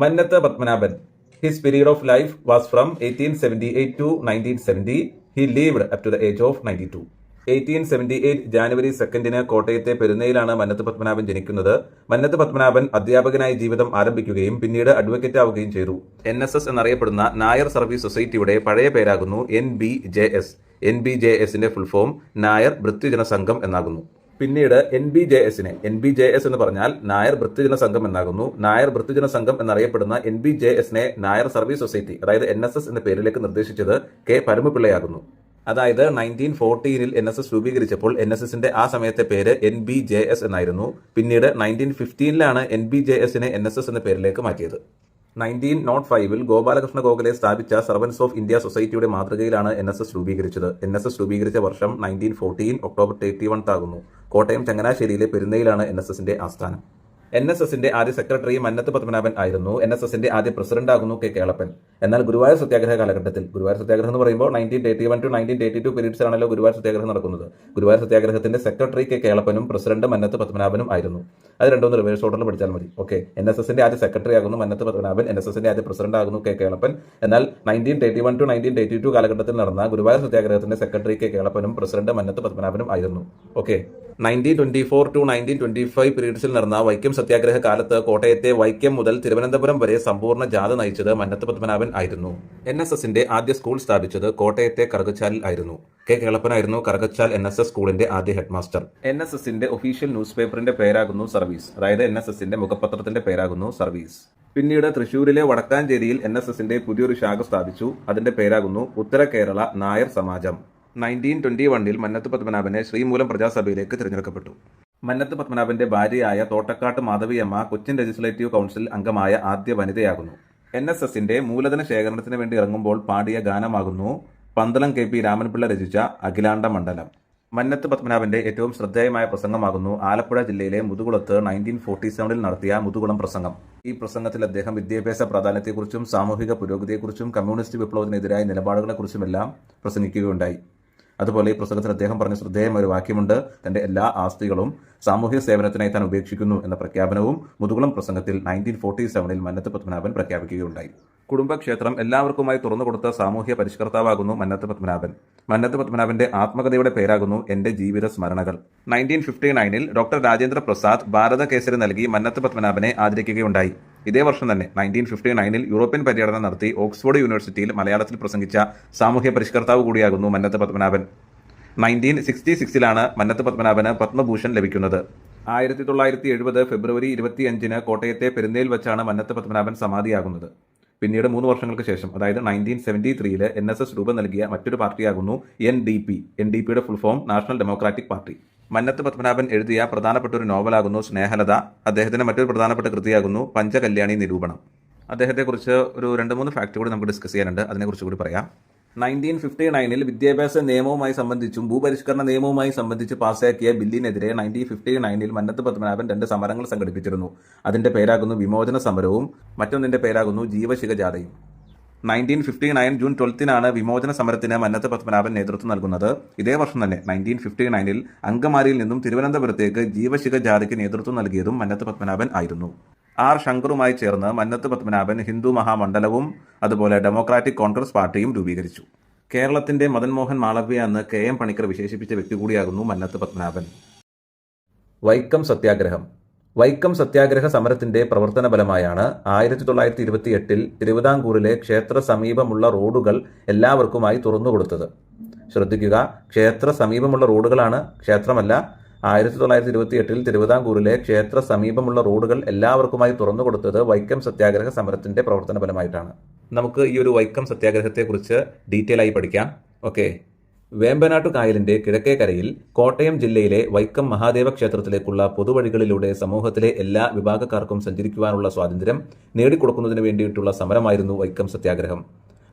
Mannath Padmanabhan. His period of life was from eighteen seventy eight to nineteen seventy he lived up to the age of ninety two eighteen seventy eight January സെക്കൻഡിന് കോട്ടയത്തെ പെരുന്നയിലാണ് മന്നത്ത് പത്മനാഭൻ ജനിക്കുന്നത്. മന്നത്ത് പത്മനാഭൻ അധ്യാപകനായി ജീവിതം ആരംഭിക്കുകയും പിന്നീട് advocate ആവുകയും ചെയ്തു. N S S എന്നറിയപ്പെടുന്ന Nair service സൊസൈറ്റിയുടെ പഴയ പേരാകുന്നു N B J S N B J എസിന്റെ ഫുൾ ഫോം നായർ വൃത്തിജന സംഘം എന്നാകുന്നു. പിന്നീട് എൻ ബി ജെ എസിനെ എൻ ബി ജെ എസ് എന്ന് പറഞ്ഞാൽ നായർ വൃത്തിജന സംഘം എന്നാകുന്നു. നായർ വൃത്തിജന സംഘം എന്നറിയപ്പെടുന്ന എൻ ബി ജെ എസിനെ നായർ സർവീസ് സൊസൈറ്റി അതായത് എൻ എസ് എസ് എന്ന പേരിലേക്ക് നിർദ്ദേശിച്ചത് കെ പരമപിള്ളയാകുന്നു. അതായത് നയന്റീൻ ഫോർട്ടീനിൽ എൻ എസ് എസ് രൂപീകരിച്ചപ്പോൾ എൻ എസ് എസിന്റെ ആ സമയത്തെ പേര് എൻ ബി ജെ എസ് എന്നായിരുന്നു. പിന്നീട് നയന്റീൻ ഫിഫ്റ്റീനിലാണ് എൻ ബി ജെ എസിനെ എൻ എസ് എസ് എന്ന പേരിലേക്ക് മാറ്റിയത്. നയന്റീൻ നോട്ട് ഫൈവിൽ ഗോപാലകൃഷ്ണ ഗോഖലെ സ്ഥാപിച്ച സർവൻസ് ഓഫ് ഇന്ത്യ സൊസൈറ്റിയുടെ മാതൃകയിലാണ് എൻ എസ് എസ് രൂപീകരിച്ചത്. എൻ എസ് എസ് രൂപീകരിച്ച വർഷം nineteen fourteen October thirty one ആകുന്നു കോട്ടയം ചങ്ങനാശ്ശേരിയിലെ പെരുന്നയിലാണ് എൻ എസ് എസിന്റെ ആസ്ഥാനം. എൻ എസ് എസിന്റെ ആദ്യ സെക്രട്ടറി മന്നത്ത് പത്മനാഭൻ ആയിരുന്നു. എൻ എസ് എസിന്റെ ആദ്യ പ്രസിഡന്റ് ആകുന്നു കെ കേളപ്പൻ. എന്നാൽ ഗുരുവായൂർ സത്യാഗ്രഹ കാലഘട്ടത്തിൽ ഗുരുവായൂർ സത്യാഗ്രഹം എന്ന് പറയുമ്പോൾ nineteen eighty one to nineteen eighty two പീരീഡ്സിലാണല്ലോ Guruvayur സത്യാഗ്രഹം നടക്കുന്നത്. ഗുരുവായൂർ സത്യാഗ്രഹത്തിന്റെ സെക്രട്ടറി കെ കേളപ്പനും പ്രസിഡന്റ് മന്നത്ത് പത്മനാഭനും ആയിരുന്നു. അത് രണ്ടൊന്ന് റിവേഴ്സ് ഓർഡറിൽ പഠിച്ചാൽ മതി. ഓക്കെ എൻ എസ് എസിന്റെ ആദ്യ സെക്രട്ടറി ആകുന്നു മന്നത്ത് പത്മനാഭൻ എൻ എസ് എസിന്റെ ആദ്യ പ്രസിഡന്റ് ആകുന്നു കെ കേളപ്പൻ. എന്നാൽ nineteen eighty one to nineteen eighty two കാലഘട്ടത്തിൽ നടന്ന ഗുരുവായൂർ സത്യാഗ്രഹത്തിന്റെ സെക്രട്ടറി കെ കേളപ്പനും പ്രസിഡന്റ് മന്നത്ത് പത്മനാഭനും ആയിരുന്നു. Okay nineteen twenty four to nineteen twenty five പീരീഡ്സിൽ നടന്ന വൈക്കം സത്യാഗ്രഹ കാലത്ത് കോട്ടയത്തെ വൈക്കം മുതൽ തിരുവനന്തപുരം വരെ സമ്പൂർണ ജാഥ നയിച്ചത് മന്നത്ത് പത്മനാഭൻ ആയിരുന്നു. എൻ എസ് എസിന്റെ ആദ്യ സ്കൂൾ സ്ഥാപിച്ചത് കോട്ടയത്തെ കറുകച്ചാലിൽ ആയിരുന്നു. കെ കേളപ്പനായിരുന്നു കറുകച്ചാൽ എൻ എസ് എസ് സ്കൂളിന്റെ ആദ്യ ഹെഡ് മാസ്റ്റർ എൻ എസ് എസിന്റെ ഒഫീഷ്യൽ ന്യൂസ് പേപ്പറിന്റെ പേരാകുന്നു സർവീസ്. അതായത് എൻ എസ് എസിന്റെ മുഖപത്രത്തിന്റെ പേരാകുന്നു സർവീസ്. പിന്നീട് തൃശൂരിലെ വടക്കാഞ്ചേരിയിൽ എൻ എസ് എസിന്റെ പുതിയൊരു ശാഖ സ്ഥാപിച്ചു. അതിന്റെ പേരാകുന്നു ഉത്തര കേരള നായർ സമാജം. നയന്റീൻ ട്വന്റി വണ്ണിൽ മന്നത്ത് പത്മനാഭനെ ശ്രീമൂലം പ്രജാസഭയിലേക്ക് തിരഞ്ഞെടുക്കപ്പെട്ടു. മന്നത്ത് പത്മനാഭന്റെ ഭാര്യയായ തോട്ടക്കാട്ട് മാധവിയമ്മ കൊച്ചിൻ ലെജിസ്ലേറ്റീവ് കൗൺസിൽ അംഗമായ ആദ്യ വനിതയാകുന്നു. എൻ എസ് എസിന്റെ മൂലധന ശേഖരണത്തിന് വേണ്ടി ഇറങ്ങുമ്പോൾ പാടിയ ഗാനമാകുന്നു പന്തളം കെ പി രാമൻപിള്ള രചിച്ച അഖിലാണ്ട മണ്ഡലം. മന്നത്ത് പത്മനാഭന്റെ ഏറ്റവും ശ്രദ്ധേയമായ പ്രസംഗമാകുന്നു ആലപ്പുഴ ജില്ലയിലെ മുതുകുളത്ത് നയന്റീൻ ഫോർട്ടി സെവനിൽ നടത്തിയ മുതുകുളം പ്രസംഗം. ഈ പ്രസംഗത്തിൽ അദ്ദേഹം വിദ്യാഭ്യാസ പ്രാധാന്യത്തെക്കുറിച്ചും സാമൂഹിക പുരോഗതിയെക്കുറിച്ചും കമ്മ്യൂണിസ്റ്റ് വിപ്ലവത്തിനെതിരായ നിലപാടുകളെക്കുറിച്ചുമെല്ലാം പ്രസംഗിക്കുകയുണ്ടായി. അതുപോലെ ഈ പ്രസംഗത്തിൽ അദ്ദേഹം പറഞ്ഞ ശ്രദ്ധേയമായ ഒരു വാക്യമുണ്ട്. തന്റെ എല്ലാ ആസ്തികളും സാമൂഹ്യ സേവനത്തിനായി താൻ ഉപേക്ഷിക്കുന്നു എന്ന പ്രഖ്യാപനവും മുതുകുളം പ്രസംഗത്തിൽ നയന്റീൻ ഫോർട്ടി സെവനിൽ മന്നത്ത് പത്മനാഭൻ പ്രഖ്യാപിക്കുകയുണ്ടായി. കുടുംബക്ഷേത്രം എല്ലാവർക്കുമായി തുറന്നു കൊടുത്ത സാമൂഹ്യ പരിഷ്കർത്താവാകുന്നു മന്നത്ത് പത്മനാഭൻ. മന്നത്ത് പത്മനാഭന്റെ ആത്മകഥയുടെ പേരാകുന്നു എന്റെ ജീവിത സ്മരണകൾ നയന്റീൻ ഫിഫ്റ്റി നയനിൽ ഡോക്ടർ രാജേന്ദ്ര പ്രസാദ് ഭാരത കേസരി നൽകി മന്നത്ത് പത്മനാഭനെ ആദരിക്കുകയുണ്ടായി. ഇതേ വർഷം തന്നെ നയന്റീൻ ഫിഫ്റ്റി നയനിൽ യൂറോപ്യൻ പര്യടനം നടത്തി ഓക്സ്ഫോർഡ് യൂണിവേഴ്സിറ്റിയിൽ മലയാളത്തിൽ പ്രസംഗിച്ച സാമൂഹ്യ പരിഷ്കർത്താവ് കൂടിയാകുന്നു മന്നത്ത് പത്മനാഭൻ. നയന്റീൻ സിക്സ്റ്റി സിക്സിലാണ് മന്നത്ത് പത്മനാഭന് പത്മഭൂഷൺ ലഭിക്കുന്നത്. ആയിരത്തി തൊള്ളായിരത്തി എഴുപത് ഫെബ്രുവരി ഇരുപത്തിയഞ്ചിന് കോട്ടയത്തെ പെരുന്നേൽ വെച്ചാണ് മന്നത്ത് പത്മനാഭൻ സമാധിയാകുന്നത്. പിന്നീട് മൂന്ന് വർഷങ്ങൾക്ക് ശേഷം അതായത് നയന്റീൻ സെവന്റി ത്രീയിൽ എൻ എസ് എസ് രൂപം നൽകിയ മറ്റൊരു പാർട്ടിയാകുന്നു N D P N D പിയുടെ full form national democratic party Mannath Padmanabhan എഴുതിയ പ്രധാനപ്പെട്ട ഒരു നോവലാകുന്നു സ്നേഹലത. അദ്ദേഹത്തിന്റെ മറ്റൊരു പ്രധാനപ്പെട്ട കൃതിയാകുന്നു പഞ്ചകല്യാണി നിരൂപണം. അദ്ദേഹത്തെക്കുറിച്ച് ഒരു രണ്ട് മൂന്ന് ഫാക്ട് കൂടി നമുക്ക് ഡിസ്കസ് ചെയ്യാനുണ്ട്. അതിനെക്കുറിച്ച് കൂടി പറയാം. നയന്റീൻ ഫിഫ്റ്റി നയനിൽ വിദ്യാഭ്യാസ നിയമവുമായി സംബന്ധിച്ചും ഭൂപരിഷ്കരണ നിയമവുമായി സംബന്ധിച്ച് പാസ്സാക്കിയ ബില്ലിനെതിരെ നയന്റീൻ ഫിഫ്റ്റി നയനിൽ മന്നത്ത് പത്മനാഭൻ രണ്ട് സമരങ്ങൾ സംഘടിപ്പിച്ചിരുന്നു. അതിന്റെ പേരാകുന്നു വിമോചന സമരവും. മറ്റൊന്നിന്റെ പേരാകുന്നു ജീവശിഖ ജാഥയും. നയന്റീൻ ഫിഫ്റ്റി നയൻ ജൂൺ ട്വൽത്തിനാണ് വിമോചന സമരത്തിന് മന്നത്ത് പത്മനാഭൻ നേതൃത്വം നൽകുന്നത്. ഇതേ വർഷം തന്നെ നയന്റീൻ ഫിഫ്റ്റി നയനിൽ അങ്കമാലിയിൽ നിന്നും തിരുവനന്തപുരത്തേക്ക് ജീവശിഖ ജാഥയ്ക്ക് നേതൃത്വം നൽകിയതും മന്നത്ത് പത്മനാഭൻ ആയിരുന്നു. ആർ ശങ്കറുമായി ചേർന്ന് മന്നത്ത് പത്മനാഭൻ ഹിന്ദു മഹാമണ്ഡലവും അതുപോലെ ഡെമോക്രാറ്റിക് കോൺഗ്രസ് പാർട്ടിയും രൂപീകരിച്ചു. കേരളത്തിന്റെ മദൻ മോഹൻ മാളവ്യ എന്ന് കെ എം പണിക്കർ വിശേഷിപ്പിച്ച വ്യക്തി കൂടിയാകുന്നു മന്നത്ത് പത്മനാഭൻ. വൈക്കം സത്യാഗ്രഹം. വൈക്കം സത്യാഗ്രഹ സമരത്തിന്റെ പ്രവർത്തന ഫലമായാണ് ആയിരത്തി തൊള്ളായിരത്തി ഇരുപത്തി എട്ടിൽ തിരുവിതാംകൂറിലെ ക്ഷേത്ര സമീപമുള്ള റോഡുകൾ എല്ലാവർക്കുമായി തുറന്നുകൊടുത്തത് ശ്രദ്ധിക്കുക ക്ഷേത്ര സമീപമുള്ള റോഡുകളാണ് ക്ഷേത്രമല്ല. ആയിരത്തി തൊള്ളായിരത്തി ഇരുപത്തി എട്ടിൽ തിരുവിതാംകൂറിലെ ക്ഷേത്ര സമീപമുള്ള റോഡുകൾ എല്ലാവർക്കുമായി തുറന്നു കൊടുത്തത് വൈക്കം സത്യാഗ്രഹ സമരത്തിന്റെ പ്രവർത്തന ഫലമായിട്ടാണ് നമുക്ക് ഈ ഒരു വൈക്കം സത്യാഗ്രഹത്തെക്കുറിച്ച് ഡീറ്റെയിൽ ആയി പഠിക്കാം. ഓക്കെ. വേമ്പനാട്ടു കായലിന്റെ കിഴക്കേ കരയിൽ കോട്ടയം ജില്ലയിലെ വൈക്കം മഹാദേവ ക്ഷേത്രത്തിലേക്കുള്ള പൊതുവഴികളിലൂടെ സമൂഹത്തിലെ എല്ലാ വിഭാഗക്കാർക്കും സഞ്ചരിക്കുവാനുള്ള സ്വാതന്ത്ര്യം നേടിക്കൊടുക്കുന്നതിന് വേണ്ടിയിട്ടുള്ള സമരമായിരുന്നു വൈക്കം സത്യാഗ്രഹം.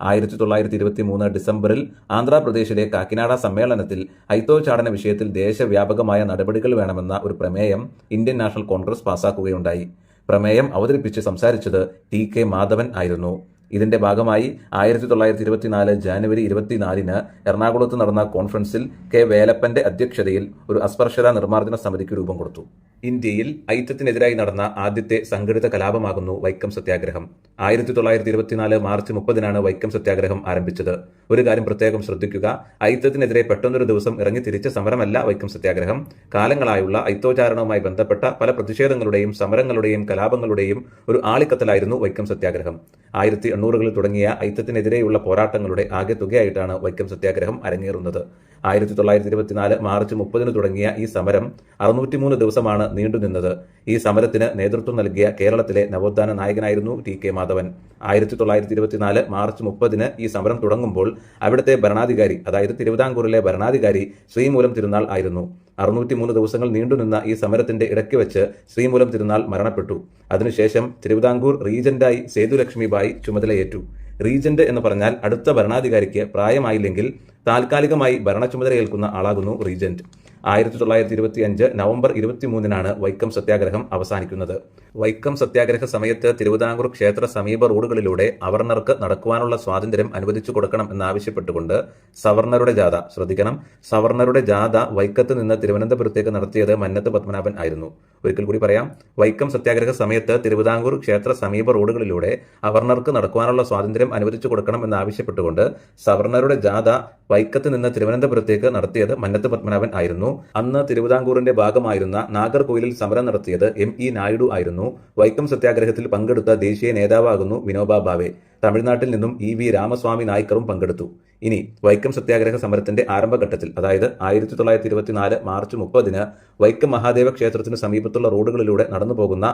ആയിരത്തി തൊള്ളായിരത്തി ഇരുപത്തി മൂന്ന് ഡിസംബറിൽ ആന്ധ്രാപ്രദേശിലെ കാക്കിനാട സമ്മേളനത്തിൽ ഹൈത്തോച്ചാടന വിഷയത്തിൽ ദേശവ്യാപകമായ നടപടികൾ വേണമെന്ന ഒരു പ്രമേയം ഇന്ത്യൻ നാഷണൽ കോൺഗ്രസ് പാസാക്കുകയുണ്ടായി. പ്രമേയം അവതരിപ്പിച്ച് സംസാരിച്ചത് ടി കെ മാധവൻ ആയിരുന്നു. ഇതിന്റെ ഭാഗമായി ആയിരത്തി തൊള്ളായിരത്തി ഇരുപത്തിനാല് ജാനുവരി ഇരുപത്തിനാലിന് എറണാകുളത്ത് നടന്ന കോൺഫറൻസിൽ കെ വേലപ്പന്റെ അധ്യക്ഷതയിൽ ഒരു അസ്പർശത നിർമ്മാർജന സമിതിക്ക് രൂപം കൊടുത്തു. ഇന്ത്യയിൽ ഐക്യത്തിനെതിരായി നടന്ന ആദ്യത്തെ സംഘടിത കലാപമാകുന്നു വൈക്കം സത്യാഗ്രഹം. ആയിരത്തി തൊള്ളായിരത്തി ഇരുപത്തിനാല് മാർച്ച് മുപ്പതിനാണ് വൈക്കം സത്യാഗ്രഹം ആരംഭിച്ചത്. ഒരു കാര്യം പ്രത്യേകം ശ്രദ്ധിക്കുക ഐക്യത്തിനെതിരെ പെട്ടെന്നൊരു ദിവസം ഇറങ്ങി തിരിച്ച സമരമല്ല വൈക്കം സത്യാഗ്രഹം. കാലങ്ങളായുള്ള ഐത്തോചാരണവുമായി ബന്ധപ്പെട്ട പല പ്രതിഷേധങ്ങളുടെയും സമരങ്ങളുടെയും കലാപങ്ങളുടെയും ഒരു ആളിക്കത്തലായിരുന്നു വൈക്കം സത്യാഗ്രഹം. ആയിരത്തി എണ്ണൂറുകളിൽ തുടങ്ങിയ ഐത്തത്തിനെതിരെയുള്ള പോരാട്ടങ്ങളുടെ ആകെ തുകയായിട്ടാണ് വൈക്കം സത്യാഗ്രഹം അരങ്ങേറുന്നത്. ആയിരത്തി തൊള്ളായിരത്തി ഇരുപത്തിനാല് മാർച്ച് മുപ്പതിന് തുടങ്ങിയ ഈ സമരം അറുന്നൂറ്റിമൂന്ന് ദിവസമാണ് നീണ്ടുനിന്നത് ഈ സമരത്തിന് നേതൃത്വം നൽകിയ കേരളത്തിലെ നവോത്ഥാന നായകനായിരുന്നു ടി കെ മാധവൻ. ആയിരത്തി തൊള്ളായിരത്തി ഇരുപത്തിനാല് മാർച്ച് മുപ്പതിന് ഈ സമരം തുടങ്ങുമ്പോൾ അവിടുത്തെ ഭരണാധികാരി അതായത് തിരുവിതാംകൂറിലെ ഭരണാധികാരി ശ്രീമൂലം തിരുനാൾ ആയിരുന്നു. അറുന്നൂറ്റിമൂന്ന് ദിവസങ്ങൾ നീണ്ടുനിന്ന ഈ സമരത്തിന്റെ ഇടയ്ക്ക് വെച്ച് ശ്രീമൂലം തിരുനാൾ മരണപ്പെട്ടു. അതിനുശേഷം തിരുവിതാംകൂർ റീജന്റായി സേതുലക്ഷ്മിബായി ചുമതലയേറ്റു. റീജന്റ് എന്ന് പറഞ്ഞാൽ അടുത്ത ഭരണാധികാരിക്ക് പ്രായമായില്ലെങ്കിൽ താൽക്കാലികമായി ഭരണ ചുമതലയേൽക്കുന്ന ആളാകുന്നു റീജന്റ്. ആയിരത്തി തൊള്ളായിരത്തി ഇരുപത്തി അഞ്ച് നവംബർ ഇരുപത്തി മൂന്നിനാണ് വൈക്കം സത്യാഗ്രഹം അവസാനിക്കുന്നത്. വൈക്കം സത്യാഗ്രഹ സമയത്ത് തിരുവിതാംകൂർ ക്ഷേത്ര സമീപ റോഡുകളിലൂടെ അവർണർക്ക് നടക്കുവാനുള്ള സ്വാതന്ത്ര്യം അനുവദിച്ചു കൊടുക്കണം എന്നാവശ്യപ്പെട്ടുകൊണ്ട് സവർണറുടെ ജാഥ ശ്രദ്ധിക്കണം സവർണറുടെ ജാഥ വൈക്കത്ത് നിന്ന് തിരുവനന്തപുരത്തേക്ക് നടത്തിയത് മന്നത്ത് പത്മനാഭൻ ആയിരുന്നു. ഒരിക്കൽ കൂടി പറയാം. വൈക്കം സത്യാഗ്രഹ സമയത്ത് തിരുവിതാംകൂർ ക്ഷേത്ര സമീപ റോഡുകളിലൂടെ അവർണർക്ക് നടക്കുവാനുള്ള സ്വാതന്ത്ര്യം അനുവദിച്ചു കൊടുക്കണം എന്നാവശ്യപ്പെട്ടുകൊണ്ട് സവർണറുടെ ജാഥ വൈക്കത്ത് നിന്ന് തിരുവനന്തപുരത്തേക്ക് നടത്തിയത് മന്നത്ത് പത്മനാഭൻ ആയിരുന്നു. അന്ന് തിരുവിതാംകൂറിന്റെ ഭാഗമായിരുന്ന നാഗർകോയിലിൽ സമരം നടത്തിയത് എം ഇ നായിഡു ആയിരുന്നു. വൈക്കം സത്യാഗ്രഹത്തിൽ പങ്കെടുത്ത ദേശീയ നേതാവാകുന്നു വിനോബ ഭാവെ. തമിഴ്നാട്ടിൽ നിന്നും ഇ വി രാമസ്വാമി നായ്ക്കറും പങ്കെടുത്തു. ഇനി വൈക്കം സത്യാഗ്രഹ സമരത്തിന്റെ ആരംഭഘട്ടത്തിൽ അതായത് ആയിരത്തി തൊള്ളായിരത്തി ഇരുപത്തിനാല് മാർച്ച് മുപ്പതിന് വൈക്കം മഹാദേവ ക്ഷേത്രത്തിന് സമീപത്തുള്ള റോഡുകളിലൂടെ നടന്നു പോകുന്ന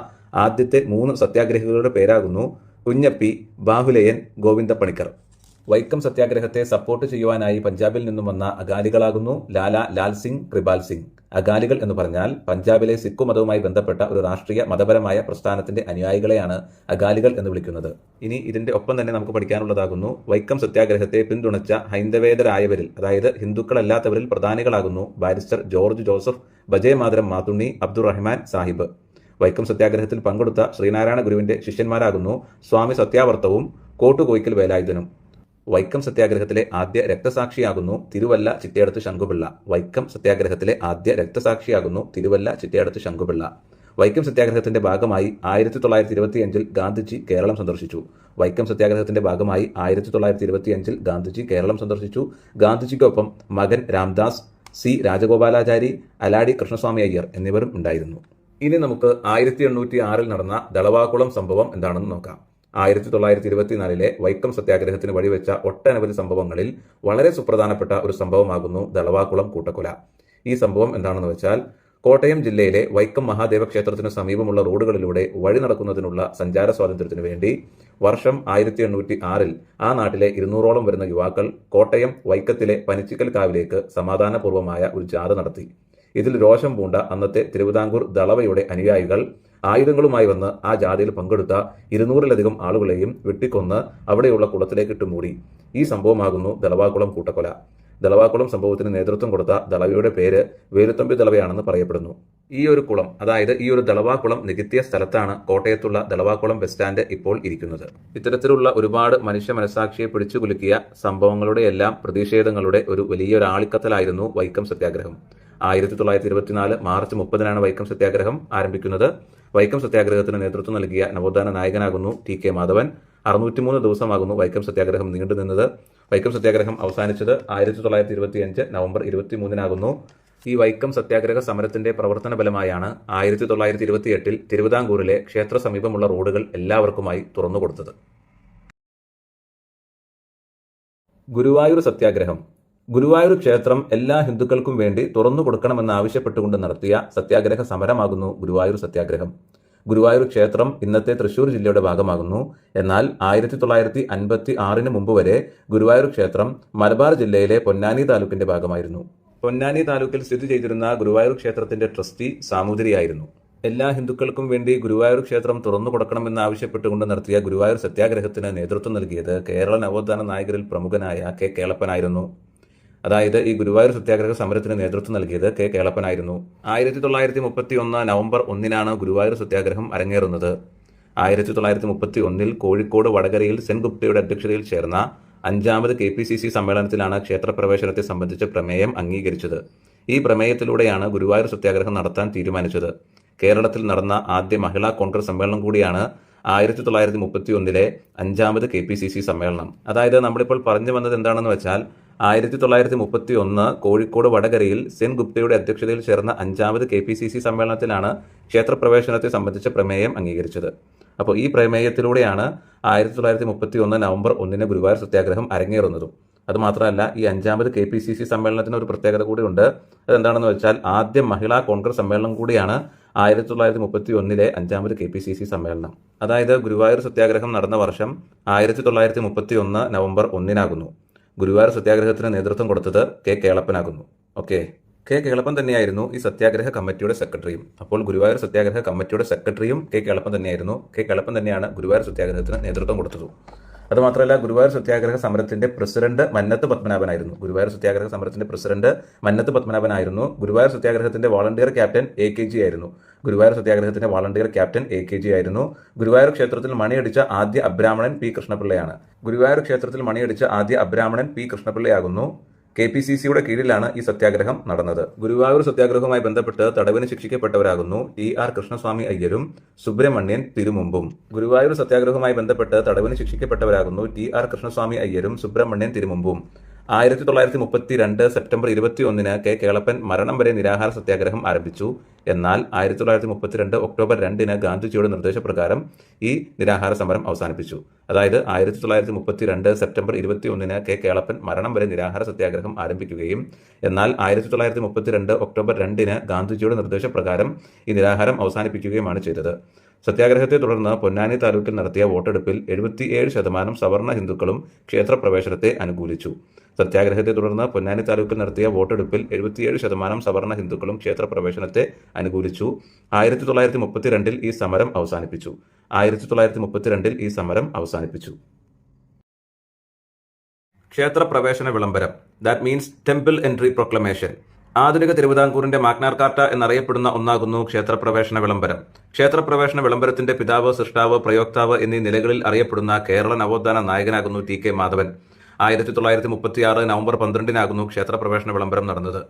ആദ്യത്തെ മൂന്ന് സത്യാഗ്രഹികളുടെ പേരാകുന്നു കുഞ്ഞപ്പി ബാഹുലയൻ ഗോവിന്ദ പണിക്കർ വൈക്കം സത്യാഗ്രഹത്തെ സപ്പോർട്ട് ചെയ്യുവാനായി പഞ്ചാബിൽ നിന്നും വന്ന അകാലികളാകുന്നു ലാല ലാൽ സിംഗ് കൃപാൽ സിംഗ്. അകാലികൾ എന്ന് പറഞ്ഞാൽ പഞ്ചാബിലെ സിഖു മതവുമായി ബന്ധപ്പെട്ട ഒരു രാഷ്ട്രീയ മതപരമായ പ്രസ്ഥാനത്തിന്റെ അനുയായികളെയാണ് അകാലികൾ എന്ന് വിളിക്കുന്നത്. ഇനി ഇതിന്റെ ഒപ്പം തന്നെ നമുക്ക് പഠിക്കാനുള്ളതാകുന്നു. വൈക്കം സത്യാഗ്രഹത്തെ പിന്തുണച്ച ഹൈന്ദവേതരായവരിൽ അതായത് ഹിന്ദുക്കളല്ലാത്തവരിൽ പ്രധാനികളാകുന്നു ബാരിസ്റ്റർ ജോർജ് ജോസഫ് ബജയ് മാതരം മാതുണ്ണി അബ്ദുറഹ്മാൻ സാഹിബ്. വൈക്കം സത്യാഗ്രഹത്തിൽ പങ്കെടുത്ത ശ്രീനാരായണ ഗുരുവിന്റെ ശിഷ്യന്മാരാകുന്നു സ്വാമി സത്യാവർത്തവും കോട്ടുകോയ്ക്കൽ വേലായുധനും. വൈക്കം സത്യാഗ്രഹത്തിലെ ആദ്യ രക്തസാക്ഷിയാകുന്നു തിരുവല്ല ചിറ്റയടത്ത് ശംഖുപിള്ള. വൈക്കം സത്യാഗ്രഹത്തിലെ ആദ്യ രക്തസാക്ഷിയാകുന്നു തിരുവല്ല ചിറ്റയടത്ത് ശംഖുപിള്ള. വൈക്കം സത്യാഗ്രഹത്തിന്റെ ഭാഗമായി ആയിരത്തി തൊള്ളായിരത്തി ഇരുപത്തിയഞ്ചിൽ ഗാന്ധിജി കേരളം സന്ദർശിച്ചു. വൈക്കം സത്യാഗ്രഹത്തിന്റെ ഭാഗമായി ആയിരത്തി തൊള്ളായിരത്തി ഇരുപത്തിയഞ്ചിൽ ഗാന്ധിജി കേരളം സന്ദർശിച്ചു. ഗാന്ധിജിക്കൊപ്പം മകൻ രാംദാസ് സി രാജഗോപാലാചാരി അലാടി കൃഷ്ണസ്വാമി അയ്യർ എന്നിവരും ഉണ്ടായിരുന്നു. ഇനി നമുക്ക് ആയിരത്തി എണ്ണൂറ്റി ആറിൽ നടന്ന ദളവാകുളം സംഭവം എന്താണെന്ന് നോക്കാം. ആയിരത്തി തൊള്ളായിരത്തി ഇരുപത്തിനാലിലെ വൈക്കം സത്യാഗ്രഹത്തിന് വഴിവെച്ച ഒട്ടനവധി സംഭവങ്ങളിൽ വളരെ സുപ്രധാനപ്പെട്ട ഒരു സംഭവമാകുന്നു ദളവാകുളം കൂട്ടക്കൊല. ഈ സംഭവം എന്താണെന്ന് വെച്ചാൽ കോട്ടയം ജില്ലയിലെ വൈക്കം മഹാദേവ ക്ഷേത്രത്തിന് സമീപമുള്ള റോഡുകളിലൂടെ വഴി നടക്കുന്നതിനുള്ള സഞ്ചാര സ്വാതന്ത്ര്യത്തിനു വേണ്ടി വർഷം ആയിരത്തി എണ്ണൂറ്റി ആറിൽ ആ നാട്ടിലെ ഇരുന്നൂറോളം വരുന്ന യുവാക്കൾ കോട്ടയം വൈക്കത്തിലെ പനിച്ചിക്കൽ കാവിലേക്ക് സമാധാനപൂർവമായ ഒരു ജാഥ നടത്തി. ഇതിൽ രോഷം പൂണ്ട അന്നത്തെ തിരുവിതാംകൂർ ദളവയുടെ അനുയായികൾ ആയുധങ്ങളുമായി വന്ന് ആ ജാഥയിൽ പങ്കെടുത്ത ഇരുന്നൂറിലധികം ആളുകളെയും വെട്ടിക്കൊന്ന് അവിടെയുള്ള കുളത്തിലേക്ക് ഇട്ട് മൂടി ഈ സംഭവമാകുന്നു ദളവാകുളം കൂട്ടക്കൊല. ദളവാക്കുളം സംഭവത്തിന് നേതൃത്വം കൊടുത്ത ദളവയുടെ പേര് വേലുത്തമ്പി ദളവയാണെന്ന് പറയപ്പെടുന്നു. ഈ ഒരു കുളം അതായത് ഈ ഒരു ദളവാക്കുളം നികത്തിയ സ്ഥലത്താണ് കോട്ടയത്തുള്ള ദളവാക്കുളം ബസ് സ്റ്റാൻഡ് ഇപ്പോൾ ഇരിക്കുന്നത്. ഇത്തരത്തിലുള്ള ഒരുപാട് മനുഷ്യ മനസാക്ഷിയെ പിടിച്ചുകുലുക്കിയ സംഭവങ്ങളുടെ എല്ലാം പ്രതിഷേധങ്ങളുടെ ഒരു വലിയൊരാളിക്കത്തലായിരുന്നു വൈക്കം സത്യാഗ്രഹം. ആയിരത്തി തൊള്ളായിരത്തി ഇരുപത്തിനാല് മാർച്ച് മുപ്പതിനാണ് വൈക്കം സത്യാഗ്രഹം ആരംഭിക്കുന്നത്. വൈക്കം സത്യാഗ്രഹത്തിന് നേതൃത്വം നൽകിയ നവോത്ഥാന നായകനാകുന്നു ടി കെ മാധവൻ. അറുന്നൂറ്റിമൂന്ന് ദിവസമാകുന്നു വൈക്കം സത്യാഗ്രഹം നീണ്ടുനിന്നത് വൈക്കം സത്യാഗ്രഹം അവസാനിച്ചത് ആയിരത്തി തൊള്ളായിരത്തി ഇരുപത്തിയഞ്ച് നവംബർ ഇരുപത്തിമൂന്നിനാകുന്നു. ഈ വൈക്കം സത്യാഗ്രഹ സമരത്തിന്റെ പ്രവർത്തന ഫലമായാണ് ആയിരത്തി തൊള്ളായിരത്തി ഇരുപത്തിയെട്ടിൽ തിരുവിതാംകൂറിലെ ക്ഷേത്ര സമീപമുള്ള റോഡുകൾ എല്ലാവർക്കുമായി തുറന്നുകൊടുത്തത്. ഗുരുവായൂർ സത്യാഗ്രഹം ഗുരുവായൂർ ക്ഷേത്രം എല്ലാ ഹിന്ദുക്കൾക്കും വേണ്ടി തുറന്നു കൊടുക്കണമെന്ന് ആവശ്യപ്പെട്ടുകൊണ്ട് നടത്തിയ സത്യാഗ്രഹ സമരമാകുന്നു ഗുരുവായൂർ സത്യാഗ്രഹം. ഗുരുവായൂർ ക്ഷേത്രം ഇന്നത്തെ തൃശൂർ ജില്ലയുടെ ഭാഗമാകുന്നു. എന്നാൽ ആയിരത്തി തൊള്ളായിരത്തി അൻപത്തി ആറിന് മുമ്പ് വരെ ഗുരുവായൂർ ക്ഷേത്രം മലബാർ ജില്ലയിലെ പൊന്നാനി താലൂക്കിന്റെ ഭാഗമായിരുന്നു. പൊന്നാനി താലൂക്കിൽ സ്ഥിതി ചെയ്തിരുന്ന ഗുരുവായൂർ ക്ഷേത്രത്തിന്റെ ട്രസ്റ്റി സാമൂതിരിയായിരുന്നു. എല്ലാ ഹിന്ദുക്കൾക്കും വേണ്ടി ഗുരുവായൂർ ക്ഷേത്രം തുറന്നു കൊടുക്കണമെന്ന് ആവശ്യപ്പെട്ടുകൊണ്ട് നടത്തിയ ഗുരുവായൂർ സത്യാഗ്രഹത്തിന് നേതൃത്വം നൽകിയത് കേരള നവോത്ഥാന നായകരിൽ പ്രമുഖനായ കെ. കേളപ്പനായിരുന്നു. അതായത് ഈ ഗുരുവായൂർ സത്യാഗ്രഹ സമരത്തിന് നേതൃത്വം നൽകിയത് കെ കേളപ്പനായിരുന്നു. ആയിരത്തി തൊള്ളായിരത്തി മുപ്പത്തി ഒന്ന് നവംബർ ഒന്നിനാണ് ഗുരുവായൂർ സത്യാഗ്രഹം അരങ്ങേറുന്നത്. ആയിരത്തി തൊള്ളായിരത്തി മുപ്പത്തി ഒന്നിൽ കോഴിക്കോട് വടകരയിൽ സെൻഗുപ്തയുടെ അധ്യക്ഷതയിൽ ചേർന്ന അഞ്ചാമത് കെ പി സി സി സമ്മേളനത്തിലാണ് ക്ഷേത്രപ്രവേശനത്തെ സംബന്ധിച്ച പ്രമേയം അംഗീകരിച്ചത്. ഈ പ്രമേയത്തിലൂടെയാണ് ഗുരുവായൂർ സത്യാഗ്രഹം നടത്താൻ തീരുമാനിച്ചത്. കേരളത്തിൽ നടന്ന ആദ്യ മഹിളാ കോൺഗ്രസ് സമ്മേളനം കൂടിയാണ് ആയിരത്തി തൊള്ളായിരത്തി മുപ്പത്തി ഒന്നിലെ അഞ്ചാമത് കെ പി സി സി സമ്മേളനം. അതായത് നമ്മളിപ്പോൾ പറഞ്ഞു വന്നത് എന്താണെന്ന് വെച്ചാൽ ആയിരത്തി തൊള്ളായിരത്തി മുപ്പത്തി ഒന്ന് കോഴിക്കോട് വടകരയിൽ സെൻ ഗുപ്തയുടെ അധ്യക്ഷതയിൽ ചേർന്ന അഞ്ചാമത് കെ പി സി സി സമ്മേളനത്തിലാണ് ക്ഷേത്രപ്രവേശനത്തെ സംബന്ധിച്ച പ്രമേയം അംഗീകരിച്ചത്. അപ്പോൾ ഈ പ്രമേയത്തിലൂടെയാണ് ആയിരത്തി തൊള്ളായിരത്തി മുപ്പത്തി ഒന്ന് നവംബർ ഒന്നിന് ഗുരുവായൂർ സത്യാഗ്രഹം അരങ്ങേറുന്നതും. അതുമാത്രമല്ല ഈ അഞ്ചാമത് കെ പി സി സി സമ്മേളനത്തിന് ഒരു പ്രത്യേകത കൂടിയുണ്ട്. അതെന്താണെന്ന് വെച്ചാൽ ആദ്യ മഹിളാ കോൺഗ്രസ് സമ്മേളനം കൂടിയാണ് ആയിരത്തി തൊള്ളായിരത്തി മുപ്പത്തി ഒന്നിലെ അഞ്ചാമത് കെ പി സി സി സമ്മേളനം. അതായത് ഗുരുവായൂർ സത്യാഗ്രഹം നടന്ന വർഷം ആയിരത്തി തൊള്ളായിരത്തി മുപ്പത്തി ഒന്ന് നവംബർ ഒന്നിനാകുന്നു. ഗുരുവായൂർ സത്യാഗ്രഹത്തിന് നേതൃത്വം കൊടുത്തത് കെ കേളപ്പനാകുന്നു. ഓക്കെ. കെ കേളപ്പൻ തന്നെയായിരുന്നു ഈ സത്യാഗ്രഹ കമ്മിറ്റിയുടെ സെക്രട്ടറിയും. അപ്പോൾ ഗുരുവായൂർ സത്യാഗ്രഹ കമ്മിറ്റിയുടെ സെക്രട്ടറിയും കെ കേളപ്പൻ തന്നെയായിരുന്നു. കെ കേളപ്പൻ തന്നെയാണ് ഗുരുവായൂർ സത്യാഗ്രഹത്തിന് നേതൃത്വം കൊടുത്തതും. അതുമാത്രമല്ല ഗുരുവായൂർ സത്യാഗ്രഹ സമരത്തിന്റെ പ്രസിഡന്റ് മന്നത്ത് പത്മനാഭനായിരുന്നു. ഗുരുവായൂർ സത്യാഗ്രഹ സമരത്തിന്റെ പ്രസിഡന്റ് മന്നത്ത് പത്മനാഭനായിരുന്നു. Guruvayur സത്യാഗ്രഹത്തിന്റെ volunteer captain A K G ആയിരുന്നു. Guruvayur സത്യാഗ്രഹത്തിന്റെ volunteer captain A K G ആയിരുന്നു. ഗുരുവായൂർ ക്ഷേത്രത്തിൽ മണിയടിച്ച ആദ്യ അബ്രാഹ്മണൻ പി കൃഷ്ണപിള്ളയാണ്. ഗുരുവായൂർ ക്ഷേത്രത്തിൽ മണിയടിച്ച ആദ്യ അബ്രാഹ്മണൻ പി കൃഷ്ണപിള്ളയാകുന്നു. കെ പി സി സിയുടെ കീഴിലാണ് ഈ സത്യാഗ്രഹം നടന്നത്. ഗുരുവായൂർ സത്യാഗ്രഹവുമായി ബന്ധപ്പെട്ട് തടവിന് ശിക്ഷിക്കപ്പെട്ടവരാകുന്നു ടി ആർ കൃഷ്ണസ്വാമി അയ്യരും സുബ്രഹ്മണ്യൻ തിരുമുമ്പും. ഗുരുവായൂർ സത്യാഗ്രഹവുമായി ബന്ധപ്പെട്ട് തടവിന് ശിക്ഷിക്കപ്പെട്ടവരാകുന്നു ടി ആർ കൃഷ്ണസ്വാമി അയ്യരും സുബ്രഹ്മണ്യൻ തിരുമുമ്പും. ആയിരത്തി തൊള്ളായിരത്തി മുപ്പത്തി രണ്ട് സെപ്റ്റംബർ ഇരുപത്തി ഒന്നിന് കെ കേളപ്പൻ മരണം വരെ നിരാഹാര സത്യാഗ്രഹം ആരംഭിച്ചു. എന്നാൽ ആയിരത്തി തൊള്ളായിരത്തി മുപ്പത്തിരണ്ട് ഒക്ടോബർ രണ്ടിന് ഗാന്ധിജിയുടെ നിർദ്ദേശപ്രകാരം ഈ നിരാഹാര സമരം അവസാനിപ്പിച്ചു. അതായത് ആയിരത്തി തൊള്ളായിരത്തി മുപ്പത്തി രണ്ട് സെപ്റ്റംബർ ഇരുപത്തി ഒന്നിന് കെ കേളപ്പൻ മരണം വരെ നിരാഹാര സത്യാഗ്രഹം ആരംഭിക്കുകയും എന്നാൽ ആയിരത്തി തൊള്ളായിരത്തി മുപ്പത്തിരണ്ട് ഒക്ടോബർ രണ്ടിന് ഗാന്ധിജിയുടെ നിർദ്ദേശപ്രകാരം ഈ നിരാഹാരം അവസാനിപ്പിക്കുകയുമാണ് ചെയ്തത്. സത്യാഗ്രഹത്തെ തുടർന്ന് പൊന്നാനി താലൂക്കിൽ നടത്തിയ വോട്ടെടുപ്പിൽ എഴുപത്തിയേഴ് ശതമാനം സവർണ ഹിന്ദുക്കളും ക്ഷേത്രപ്രവേശനത്തെ അനുകൂലിച്ചു. സത്യാഗ്രഹത്തെ തുടർന്ന് പൊന്നാനി താലൂക്കിൽ നടത്തിയ വോട്ടെടുപ്പിൽ എഴുപത്തിയേഴ് ശതമാനം സവർണ ഹിന്ദുക്കളും ക്ഷേത്രപ്രവേശനത്തെ അനുകൂലിച്ചു. ആയിരത്തി തൊള്ളായിരത്തി മുപ്പത്തിരണ്ടിൽ ഈ സമരം അവസാനിപ്പിച്ചു. ആയിരത്തി തൊള്ളായിരത്തി മുപ്പത്തിരണ്ടിൽ ഈ സമരം അവസാനിപ്പിച്ചു. ക്ഷേത്രപ്രവേശന വിളംബരം. That means temple entry proclamation ആധുനിക തിരുവിതാംകൂറിന്റെ മാഗ്നാർ എന്നറിയപ്പെടുന്ന ഒന്നാകുന്നു ക്ഷേത്രപ്രവേശന വിളംബരം. ക്ഷേത്രപ്രവേശന വിളംബരത്തിന്റെ പിതാവ് സൃഷ്ടാവ് പ്രയോക്താവ് എന്നീ നിലകളിൽ അറിയപ്പെടുന്ന കേരള നവോത്ഥാന നായകനാകുന്നു ടി കെ മാധവൻ. ആയിരത്തി തൊള്ളായിരത്തി മുപ്പത്തി ആറ് നവംബർ പന്ത്രണ്ടിനാകുന്നു ക്ഷേത്രപ്രവേശന വിളംബരം നടന്നത്.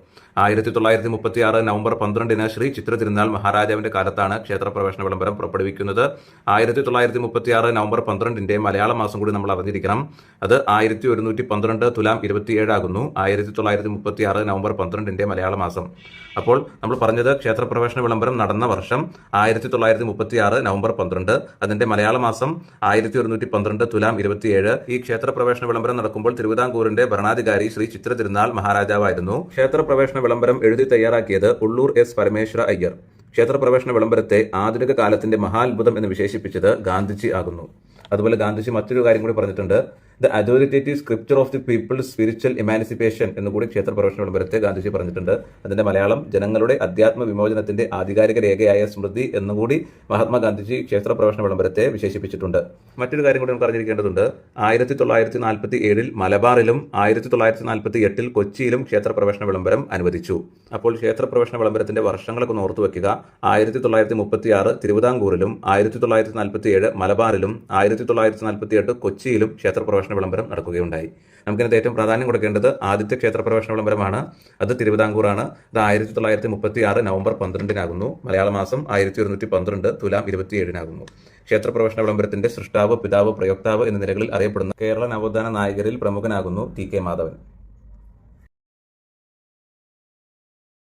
ആയിരത്തി തൊള്ളായിരത്തി മുപ്പത്തി ആറ് നവംബർ പന്ത്രണ്ടിന് ശ്രീ ചിത്ര തിരുനാൾ മഹാരാജാവിന്റെ കാലത്താണ് ക്ഷേത്രപ്രവേശന വിളംബരം പുറപ്പെടുവിക്കുന്നത്. ആയിരത്തി തൊള്ളായിരത്തി മുപ്പത്തി ആറ് നവംബർ പന്ത്രണ്ടിന്റെ മലയാള മാസം കൂടി നമ്മൾ അറിഞ്ഞിരിക്കണം. അത് ആയിരത്തി ഒരുന്നൂറ്റി പന്ത്രണ്ട് തുലാം ഇരുപത്തിയേഴാകുന്നു. ആയിരത്തി തൊള്ളായിരത്തി മുപ്പത്തി ആറ് നവംബർ പന്ത്രണ്ടിന്റെ മലയാള മാസം. അപ്പോൾ നമ്മൾ പറഞ്ഞത് ക്ഷേത്രപ്രവേശന വിളംബരം നടന്ന വർഷം ആയിരത്തി തൊള്ളായിരത്തി മുപ്പത്തി ആറ് നവംബർ പന്ത്രണ്ട്. അതിന്റെ മലയാള മാസം ആയിരത്തി ഒരുന്നൂറ്റി പന്ത്രണ്ട് തുലാം ഇരുപത്തിയേഴ്. ഈ ക്ഷേത്രപ്രവേശന വിളംബരം നടക്കുമ്പോൾ തിരുവിതാംകൂറിന്റെ ഭരണാധികാരി ശ്രീ ചിത്ര തിരുനാൾ മഹാരാജാവായിരുന്നു. ക്ഷേത്രപ്രവേശന വിളംബരം എഴുതി തയ്യാറാക്കിയത് ഉള്ളൂർ എസ് പരമേശ്വര അയ്യർ. ക്ഷേത്രപ്രവേശന വിളംബരത്തെ ആധുനിക കാലത്തിന്റെ മഹാത്ഭുതം എന്ന് വിശേഷിപ്പിച്ചത് ഗാന്ധിജി ആകുന്നു. അതുപോലെ ഗാന്ധിജി മറ്റൊരു കാര്യം കൂടി പറഞ്ഞിട്ടുണ്ട്. The authoritative scripture of the people's spiritual emancipation എന്നുകൂടി ക്ഷേത്രപ്രവേശന വിളംബരത്തെ ഗാന്ധിജി പറഞ്ഞിട്ടുണ്ട്. അതിന്റെ മലയാളം ജനങ്ങളുടെ അധ്യാത്മ വിമോചനത്തിന്റെ ആധികാരിക രേഖയായ സ്മൃതി എന്നുകൂടി മഹാത്മാഗാന്ധിജി ക്ഷേത്രപ്രവേശന വിളംബരത്തെ വിശേഷിപ്പിച്ചിട്ടുണ്ട്. മറ്റൊരു കാര്യം കൂടി നമുക്ക് അറിഞ്ഞിരിക്കേണ്ടതുണ്ട്. ആയിരത്തി തൊള്ളായിരത്തി നാൽപ്പത്തി ഏഴിൽ മലബാറിലും ആയിരത്തി തൊള്ളായിരത്തി നാൽപ്പത്തി എട്ടിൽ കൊച്ചിയിലും ക്ഷേത്രപ്രവേശന വിളംബരം അനുവദിച്ചു. അപ്പോൾ ക്ഷേത്രപ്രവേശന വിളംബരത്തിന്റെ വർഷങ്ങളൊക്കെ ഓർത്തു വെക്കുക. ആയിരത്തി തൊള്ളായിരത്തി മുപ്പത്തി ആറ് തിരുവിതാംകൂറിലും ആയിരത്തി തൊള്ളായിരത്തി നാൽപ്പത്തി ഏഴ് മലബാറിലും ആയിരത്തി തൊള്ളായിരത്തി നാൽപ്പത്തി എട്ട് കൊച്ചിയിലും ക്ഷേത്രപ്രവേശന വിളംബരം നടക്കുകയുണ്ടായി. നമുക്കിനത്തെ ഏറ്റവും പ്രാധാന്യം കൊടുക്കേണ്ടത് ആദ്യത്തെ ക്ഷേത്രപ്രവേശന വിളംബരമാണ്. അത് തിരുവിതാംകൂറാണ്. അത് ആയിരത്തി തൊള്ളായിരത്തി മുപ്പത്തി ആറ് നവംബർ പന്ത്രണ്ടിനാകുന്നു. മലയാള മാസം ആയിരത്തി ഒരുന്നൂറ്റി പന്ത്രണ്ട് തുലാം ഇരുപത്തിയേഴിനാകുന്നു. ക്ഷേത്രപ്രവേശന വിളംബരത്തിന്റെ സൃഷ്ടാവ് പിതാവ് പ്രയോക്താവ് എന്ന നിലകളിൽ അറിയപ്പെടുന്ന കേരള നവോത്ഥാന നായകരിൽ പ്രമുഖനാകുന്നു ടി കെ മാധവൻ.